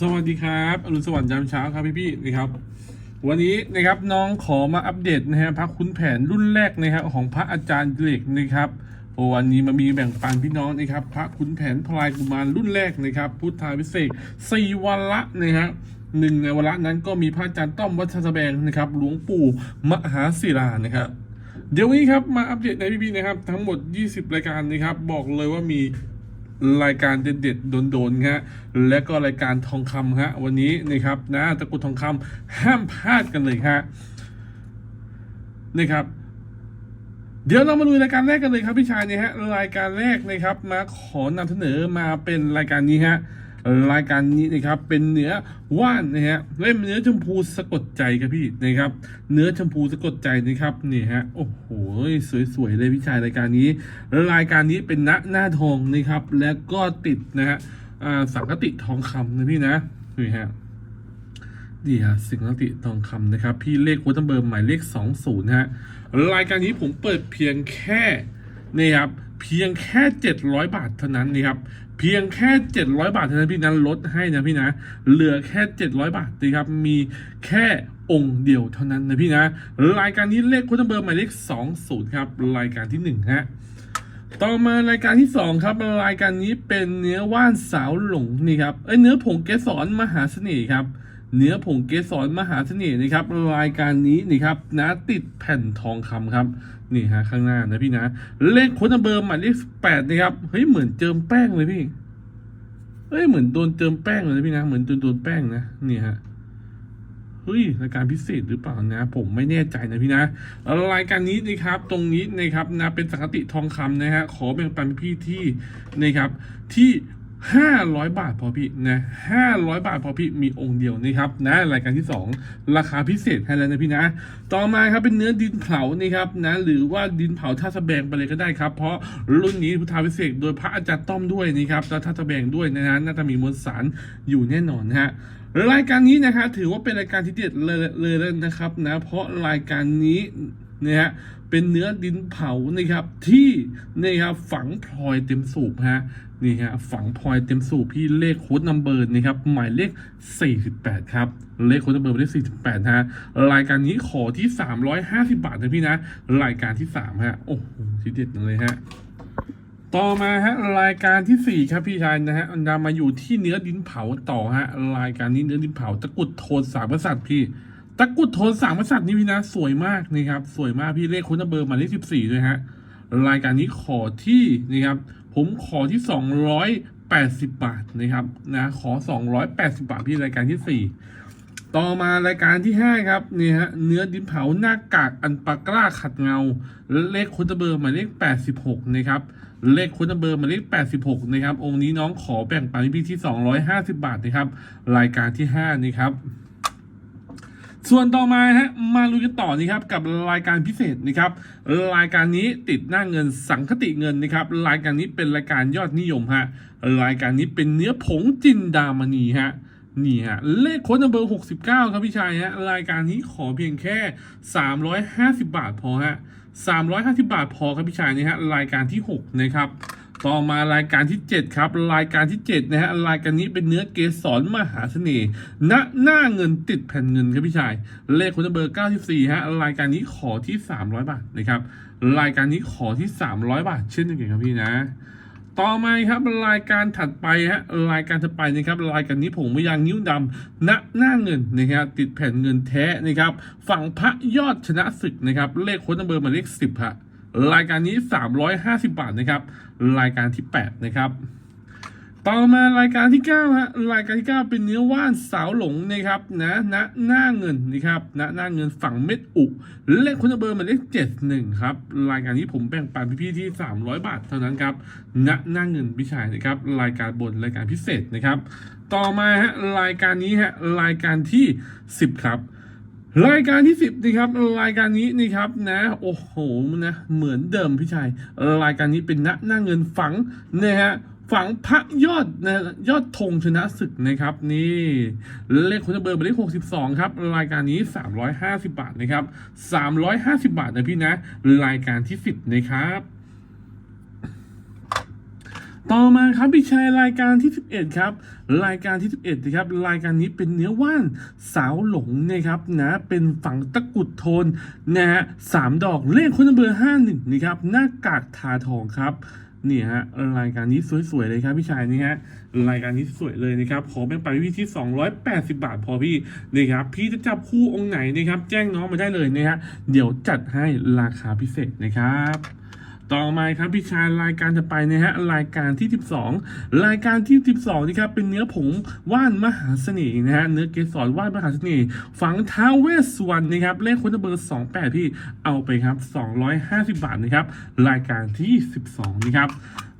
สวัสดีครับอรุณสวัสดิ์ยามเช้าครับพี่พี่นะครับ วันนี้นะครับน้องขอมาอัปเดตนะฮะพระคุณแผนรุ่นแรกนะครับของพระอาจารย์เหล็กนะครับวันนี้มามีแบ่งปันพี่น้องนะครับ พระคุณแผนพลายกุมารรุ่นแรกนะครับ พุทธาพิเศษสี่วันละนะครับหนึ่งในวันละนั้นก็มีพระอาจารย์ต้อมวัดชแบงนะครับ หลวงปู่มหาศิลานะครับเดี๋ยวนี้ครับมาอัปเดตในพี่พี่ๆนะครับ ทั้งหมด 20 รายการนะครับ บอกเลยว่ามี รายการเด็ดๆโดนๆฮะและก็รายการทองคำฮะวันนี้นะครับนะตะกุดทองคำห้ามพลาดกันเลยฮะนะครับเดี๋ยวเรามาดูรายการแรกกันเลยครับพี่ชายเนี่ยฮะรายการแรกนะครับมาขอนำเสนอมาเป็นรายการนี้ฮะ รายการนี้นะครับเป็นเนื้อว่านนะฮะเล่มเนื้อชมพูสะกดใจครับพี่นะครับ เนื้อชมพูสะกดใจนะครับนี่ฮะโอ้โหสวยๆเลยพี่ชายรายการนี้รายการนี้เป็นณหน้าทองนะครับ แล้วก็ติดนะฮะสังกติทองคำนะพี่นะนี่ฮะนี่ฮะสิงห์ติทองคำนะครับ พี่เลขวัตเบอร์หมายเลขสองศูนย์ฮะรายการนี้ผมเปิดเพียงแค่นี่ครับเพียงแค่เจ็ดร้อยบาทเท่านั้นนี่ครับ เพียงแค่เจ็ดร้อยบาทเท่านั้นพี่นั้นลดให้นะพี่นะ เหลือแค่เจ็ดร้อยบาทนะครับ มีแค่องค์เดียวเท่านั้นนะพี่นะ รายการนี้เลขวัตเบอร์หมายเลขสองศูนย์ครับ รายการที่หนึ่งฮะ ต่อมารายการที่สองครับ รายการนี้เป็นเนื้อว่านสาวหลงนี่ครับ เอ้ยเนื้อผงเกสรมหาเสน่ห์ครับ เนื้อผงเกสรมหาเสน่ห์นะครับรายการนี้นี่ครับนะติดแผ่นทองคำครับนี่ฮะข้างหน้านะพี่นะ เลขค้ดเบอร์หมายเลขแปดนะครับเฮ้ยเหมือนเจิมแป้งเลยพี่เฮ้ยเหมือนโดนเจิมแป้งเลยนะพี่นะเหมือนโดนโดนแป้งนะนี่ฮะเฮ้ยรายการพิเศษหรือเปล่านะ ผมไม่แน่ใจนะพี่นะรายการนี้นะครับ ตรงนี้นะครับนะเป็นสังกติทองคำนะฮะขอแบ่งปันพี่ที่นะครับ ที่ ห้าร้อยบาทพอพี่นะห้าร้อยบาทพอพี่มีองค์เดียวนะครับนะรายการที่สองราคาพิเศษให้แล้วนะพี่นะ ต่อมาครับเป็นเนื้อดินเผานะครับนะหรือว่าดินเผาท่าสะแบงไปเลยก็ได้ครับ เพราะรุ่นนี้พุทธาพิเศษโดยพระอาจารย์ต้อมด้วยนะครับแล้วท่าสะแบงด้วยนะฮะน่าจะมีมวลสารอยู่แน่นอนนะฮะรายการนี้นะครับถือว่าเป็นรายการที่เด็ดเลยเลยนะครับนะเพราะรายการนี้นะฮะเป็นเนื้อดินเผานะครับที่นะครับฝังพลอยเต็มสูบฮะ นี่ฮะฝังพลอยเต็มสูบพี่เลขโค้ดนัมเบอร์นะครับหมายเลข 48 ครับ เลขโค้ดนัมเบอร์หมายเลข48ฮะรายการนี้ขอที่ 350 บาทนะพี่นะ รายการที่ 3 ฮะ โอ้โหทีเด็ดเลยฮะต่อมาฮะรายการที่สี่ครับพี่ชายนะฮะนำมาอยู่ที่เนื้อดินเผาต่อฮะรายการนี้เนื้อดินเผาตะกุดโทนสามกษัตริย์พี่ตะกุดโทนสามกษัตริย์นี่พี่นะสวยมากนี่ครับสวยมากพี่เลขคุณเบอร์หมายเลขสิบสี่ด้วยฮะรายการนี้ขอที่นี่ครับ ผมขอที่สองร้อยแปดสิบบาทนะครับนะขอสองร้อยแปดสิบาทพี่รายการที่สี่ต่อมารายการที่ 5 ครับนี่ฮะเนื้อดินเผาหน้ากากอันปากล้าขัดเงา เลขคุณเบอร์หมายเลข 86 นะครับเลขคุณเบอร์หมายเลข 86 นะครับ องค์นี้น้องขอแบ่งปันพี่ที่ 250 บาทนะครับ รายการที่ 5นี่ครับ ส่วนต่อมาฮะมาลุยกันต่อนี่ครับกับรายการพิเศษนะครับรายการนี้ติดหน้าเงินสังคติเงินนะครับรายการนี้เป็นรายการยอดนิยมฮะรายการนี้เป็นเนื้อผงจินดามณีฮะนี่ฮะเลขโค้ดนัมเบอร์หกสิบเก้าครับพี่ชายฮะรายการนี้ขอเพียงแค่สามร้อยห้าสิบาทพอฮะสามร้อยห้าสิบาทพอครับพี่ชายนี่ฮะรายการที่หกนะครับ ต่อมารายการที่ 7 ครับ รายการที่ 7 นะฮะรายการนี้เป็นเนื้อเกสรมหาเสน่ห์ณหน้าเงินติดแผ่นเงินครับพี่ชาย เลขคุณเบอร์ 94 ฮะ รายการนี้ขอที่ 300 บาทนะครับ รายการนี้ขอที่ 300 บาท เช่นเดียวกันครับพี่นะ ต่อมาครับรายการถัดไปฮะรายการถัดไปนะครับ รายการนี้ผมไม่ยางนิ้วดำณหน้าเงินนะครับติดแผ่นเงินแท้นะครับ ฝั่งพระยอดชนะศึกนะครับ เลขค้นเบอร์หมายเลขสิบฮะ รายการนี้ 350 บาทนะครับ รายการที่ 8 นะครับ ต่อมารายการที่9ฮะรายการที่ 9 เป็นเนื้อว่านสาวหลงนะครับนะณหน้าเงินนะครับณหน้าเงินฝั่งเม็ดอุเลขคุณเบอร์หมายเลข71 ครับ รายการนี้ผมแบ่งปันพี่ๆที่ 300 บาทเท่านั้นครับณหน้าเงินพี่ชายนะครับ รายการบนรายการพิเศษนะครับ ต่อมาฮะรายการนี้ฮะรายการที่ 10 ครับ รายการที่สิบนะครับรายการนี้นี่ครับนะ โอ้โหนะเหมือนเดิมพี่ชายรายการนี้เป็นณหน้าเงินฝังนะฮะฝังพระยอดนะยอดธงชนะศึกนะครับ นี่เลขคุณเบอร์หมายเลขหกสิบสองครับ รายการนี้สามร้อยห้าสิบาทนะครับสามร้อยห้าสิบาทนะพี่นะ รายการที่สิบนะครับ ต่อมาครับพี่ชายรายการที่ 11 ครับ รายการที่ 11นะครับรายการนี้เป็นเนื้อว่านสาวหลงนะครับนะเป็นฝั่งตะกุดโทนนะฮะสามดอกเลขคนเบอร์ห้าหนึ่งนะครับหน้ากากทาทองครับนี่ฮะรายการนี้สวยๆเลยครับพี่ชายนี่ฮะรายการนี้สวยเลยนะครับขอแบ่งปันพี่ที่ 280 บาทพอพี่นะครับพี่จะจับคู่องค์ไหนนะครับแจ้งน้องมาได้เลยนะฮะเดี๋ยวจัดให้ราคาพิเศษนะครับ ต่อมาครับพี่ชายรายการจะไปนะฮะรายการที่ 12 รายการที่ 12นี่ครับเป็นเนื้อผงว่านมหาเสน่ห์นะฮะเนื้อเกสรว่านมหาเสน่ห์ฝังท้าเวสสวรรณนะครับเลขคนเบอร์28พี่เอาไปครับ 250 บาทนะครับรายการที่ 12 นะครับ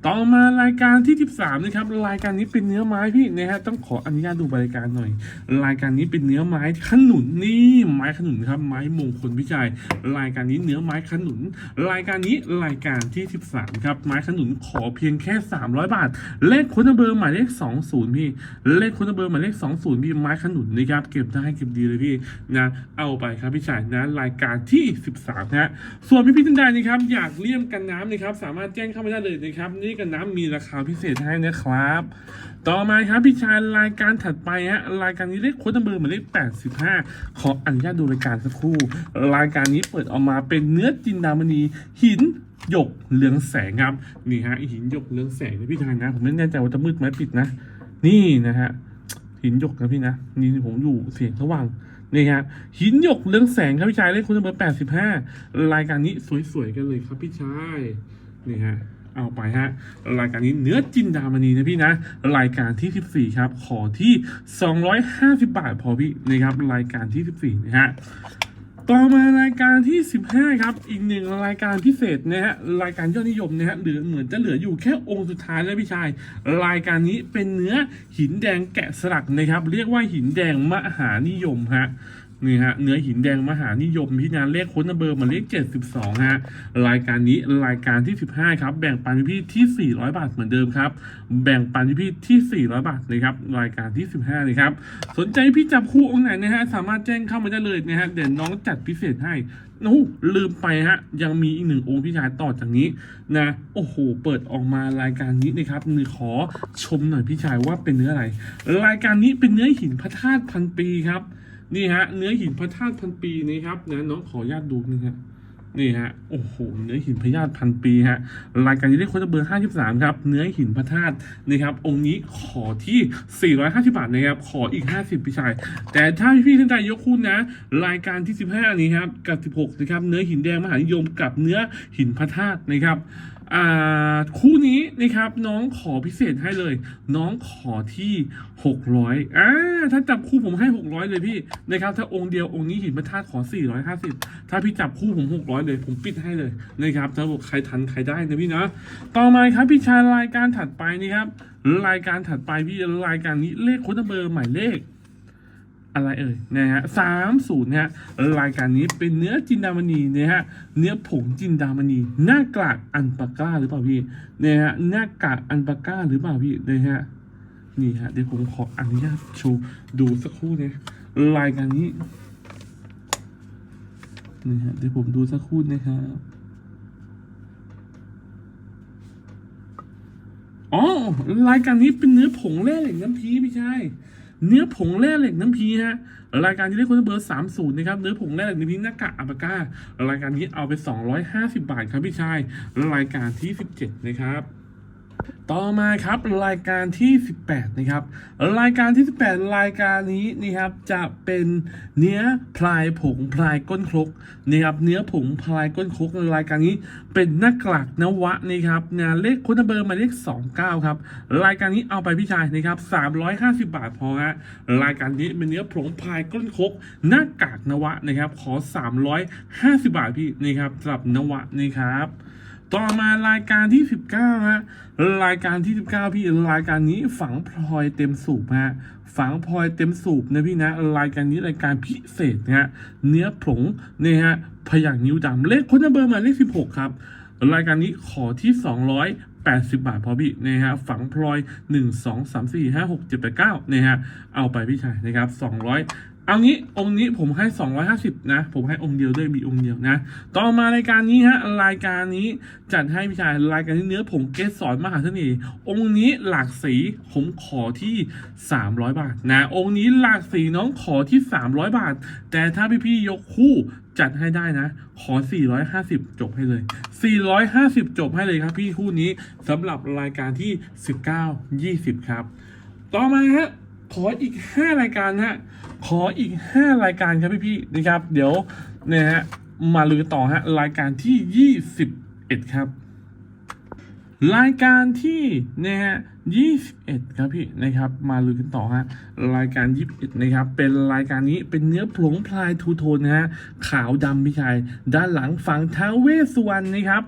ต่อมารายการที่ 13 นะครับ รายการนี้เป็นเนื้อไม้พี่นะฮะต้องขออนุญาตดูรายการหน่อย รายการนี้เป็นเนื้อไม้ขนุนนี่ไม้ขนุนครับไม้มงคลพี่ชายรายการนี้เนื้อไม้ขนุน รายการนี้รายการที่ 13 ครับไม้ขนุนขอเพียงแค่ 300 บาท เลขคุณเบอร์หมายเลข 20 พี่ เลขคุณเบอร์หมายเลข 20 พี่ไม้ขนุนนะครับเก็บได้เก็บดีเลยพี่นะเอาไปครับพี่ชายนะรายการที่ 13นะส่วนพี่พี่ท่านใดนะครับอยากเลี่ยมกันน้ำนะครับสามารถแจ้งเข้ามาได้เลยนะครับนี่กันน้ำมีราคาพิเศษให้นะครับ ต่อมาครับพี่ชายรายการถัดไปฮะรายการนี้เลขโค้ดเบอร์หมายเลข85 ขออนุญาตดูรายการสักครู่ รายการนี้เปิดออกมาเป็นเนื้อจินดามณีหินหยกเรืองแสงครับนี่ฮะหินหยกเรืองแสงนะพี่ชายนะ ผมไม่แน่ใจว่าจะมืดไหมปิดนะ นี่นะฮะหินหยกนะพี่นะนี่ผมอยู่เสียงสว่างนี่ฮะหินหยกเรืองแสงครับพี่ชายเลขค้ดเบอร์85รายการนี้สวยๆกันเลยครับพี่ชายนี่ฮะ เอาไปฮะ รายการนี้เนื้อจินดามณีนะพี่นะ รายการที่ 14 ครับ ขอที่ 250 บาทพอพี่นะครับ รายการที่ 14 นะฮะต่อมารายการที่ 15 ครับ อีกหนึ่งรายการพิเศษนะฮะรายการยอดนิยมนะฮะเหลือเหมือนจะเหลืออยู่แค่องค์สุดท้ายแล้วพี่ชาย รายการนี้เป็นเนื้อหินแดงแกะสลักนะครับ เรียกว่าหินแดงมหานิยมฮะ นี่ฮะเนื้อหินแดงมหานิยมพี่นาเลขค้นเบอร์หมาเลข 72 ฮะ รายการนี้รายการที่ 15 ครับ แบ่งปันพี่ที่ 400 บาทเหมือนเดิมครับ แบ่งปันพี่ที่ 400 บาทนะครับ รายการที่ 15นะครับ สนใจพี่จับคู่องค์ไหนนะฮะ สามารถแจ้งเข้ามาได้เลยนะฮะ เดี๋ยวน้องจัดพิเศษให้โอ้ลืมไปฮะ ยังมีอีกหนึ่งองค์พี่ชายต่อจากนี้นะ โอ้โห เปิดออกมารายการนี้นะครับนือขอชมหน่อยพี่ชายว่าเป็นเนื้ออะไร รายการนี้เป็นเนื้อหินพระธาตุพันปีครับ นี่ฮะ เนื้อหินพระธาตุพันปีนะครับนะน้องขออนุญาตดูนะฮะนี่ฮะโอ้โหเนื้อหินพระธาตุพันปีฮะรายการนี้ได้โค้ดเบอร์53ครับเนื้อหินพระธาตุนะครับองค์นี้ขอที่ 450 บาทนะครับขออีก 50พี่ชาย แต่ถ้าพี่ท่านใดยกคุณนะ รายการที่ 15 นี้ครับกับ 16 นะครับเนื้อหินแดงมหานิยมกับเนื้อหินพระธาตุนะครับ คู่นี้นะครับน้องขอพิเศษให้เลย น้องขอที่ 600อ่าถ้าจับคู่ผมให้ 600 เลยพี่นะครับถ้าองค์เดียวองค์นี้หินพระธาตุขอ 450 ถ้าพี่จับคู่ผม 600 เลย ผมปิดให้เลยนะครับถ้าบอกใครทันใครได้นะพี่นะต่อมาครับพี่ชายรายการถัดไปนี่ครับรายการถัดไปพี่รายการนี้เลขค้ดเบอร์หมายเลข อะไรเอ่ยนะฮะสามศูนย์ฮะรายการนี้เป็นเนื้อจินดามณีนะฮะเนื้อผงจินดามณีหน้ากากอันปาก้าหรือเปล่าพี่นะฮะหน้ากากอันปาก้าหรือเปล่าพี่นะฮะนี่ฮะเดี๋ยวผมขออนุญาตโชว์ดูสักครู่นะรายการนี้นี่ฮะเดี๋ยวผมดูสักครู่นะครับอ๋อรายการนี้เป็นเนื้อผงแร่เหล็กน้ำพีพี่ชาย เนื้อผงแร่เหล็กน้ำพีฮะรายการที่ได้คนเบอร์สามศูนย์นะครับเนื้อผงแร่เหล็กน้ำพีหน้ากากอัปปาก้ารายการนี้เอาไป 250 บาทครับพี่ชายรายการที่ 17 นะครับ ต่อมาครับรายการที่ 18 นะครับ รายการที่ 18 รายการนี้นี่ครับจะเป็นเนื้อพลายผงพลายก้นครกนะครับเนื้อผงพลายก้นครกรายการนี้เป็นหน้ากากนวะนี่ครับนะเลขคุณเบอร์หมายเลข 29 ครับรายการนี้เอาไปพี่ชายนะครับ350 บาทพอฮะรายการนี้เป็นเนื้อผงพลายก้นครกหน้ากากนวะนะครับขอ 350 บาทพี่นี่ครับสำหรับนวะนี่ครับ ต่อมารายการที่ 19ฮะรายการที่ 19 พี่รายการนี้ฝังพลอยเต็มสูบฮะฝังพลอยเต็มสูบนะพี่นะรายการนี้รายการพิเศษนะฮะเนื้อผงเนี่ยฮะพยักนิ้วดำเลขคนเบอร์มาเลข 16 ครับ รายการนี้ขอที่280 บาทพอพี่นะฮะฝังพลอย 1 2 3 4 5 6 7 8 9นะฮะเอาไปพี่ชายนะครับ เอางี้องค์นี้ผมให้ 250 นะ ผมให้องค์เดียวด้วยมีองค์เดียวนะ ต่อมารายการนี้ฮะรายการนี้จัดให้พี่ชายรายการที่เนื้อผมเกสสอนมหาเสน่ห์องค์นี้หลากสีผมขอที่ 300 บาทนะ องค์นี้หลากสีน้องขอที่ 300 บาท แต่ถ้าพี่ๆยกคู่จัดให้ได้นะ ขอ 450 จบให้เลย 450 จบให้เลยครับพี่คู่นี้สำหรับรายการที่ 19 20 ครับ ต่อมาฮะ ขออีก 5 รายการฮะ ขออีก 5 รายการครับพี่ๆนะครับ เดี๋ยวเนี่ยฮะมาลือต่อฮะรายการที่ 21 ครับ รายการที่นะฮะ 21 ครับพี่นะครับ มาลือกันต่อฮะรายการ 21 นะครับ เป็นรายการนี้เป็นเนื้อผงพลายทูโทนนะฮะขาวดำพี่ชายด้านหลังฝั่งท้าวเวสสุวรรณนะครับ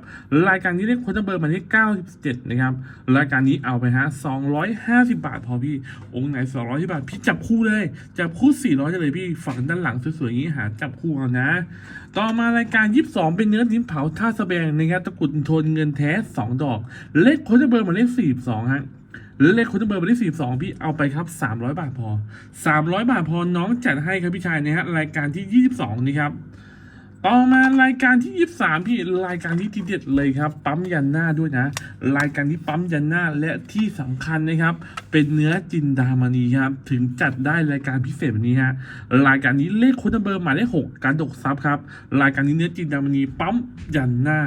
รายการนี้เรียกคนเบอร์มาที่97 นะครับ รายการนี้เอาไปฮะ 250 บาทพอพี่ องค์ไหน 200บาทพี่จับคู่เลย จับคู่ 400เลยพี่ฝั่งด้านหลังสวยๆอย่างนี้หาจับคู่เอานะ ต่อมารายการ 22 เป็นเนื้อนิ้นเผาท่าสะแบงนะครับตะกุดโทนเงินแท้ 2 ดอก เลขคนเบอร์มาเลข42ฮะ เลขคนเบอร์หมายเลข42 พี่เอาไปครับ 300 บาทพอ 300 บาทพอน้องจัดให้ครับพี่ชายนะฮะรายการที่ 22 นี่ครับ ต่อมารายการที่ 23 พี่รายการที่ทีเด็ดเลยครับ ปั๊มยันหน้าด้วยนะ รายการที่ปั๊มยันหน้าและที่สำคัญนะครับ เป็นเนื้อจินดามณีครับ ถึงจัดได้รายการพิเศษแบบนี้ฮะรายการนี้เลขค้ดเบอร์หมายเลขหกการดกซับครับ รายการนี้เนื้อจินดามณีปั๊มยันหน้า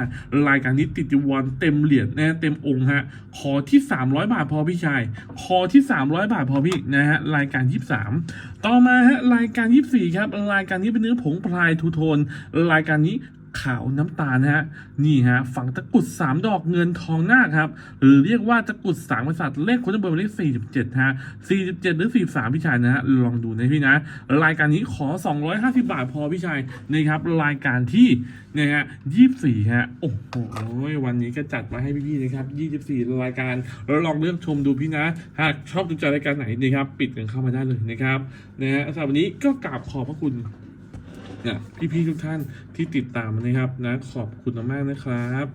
รายการนี้ติดดิวอนเต็มเหรียญนะเต็มองค์ฮะขอที่ 300 บาทพอพี่ชายขอที่ 300 บาทพอพี่นะฮะรายการ 23 ต่อมาฮะรายการ 24 ครับ รายการนี้เป็นเนื้อผงพลายทูโทนรายการนี้ขาวน้ำตาลนะฮะนี่ฮะฝังตะกุด 3 ดอกเงินทองหน้าครับ หรือเรียกว่าตะกุดสามกษัตริย์เลขคนเบอร์เลข47ฮะ47 หรือ 43 พี่ชายนะฮะลองดูนะพี่นะ รายการนี้ขอ 250 บาทพอพี่ชายนะครับรายการที่เนี่ยฮะ24ฮะโอ้โหวันนี้ก็จัดมาให้พี่ๆนะครับ 24 รายการแล้วลองเลือกชมดูพี่นะหากชอบดูใจรายการไหนนะครับปิดกันเข้ามาได้เลยนะครับนะฮะสำหรับวันนี้ก็กราบขอบพระคุณ เนี่ยพี่ๆทุกท่านที่ติดตามนะครับนะขอบคุณมากๆนะครับ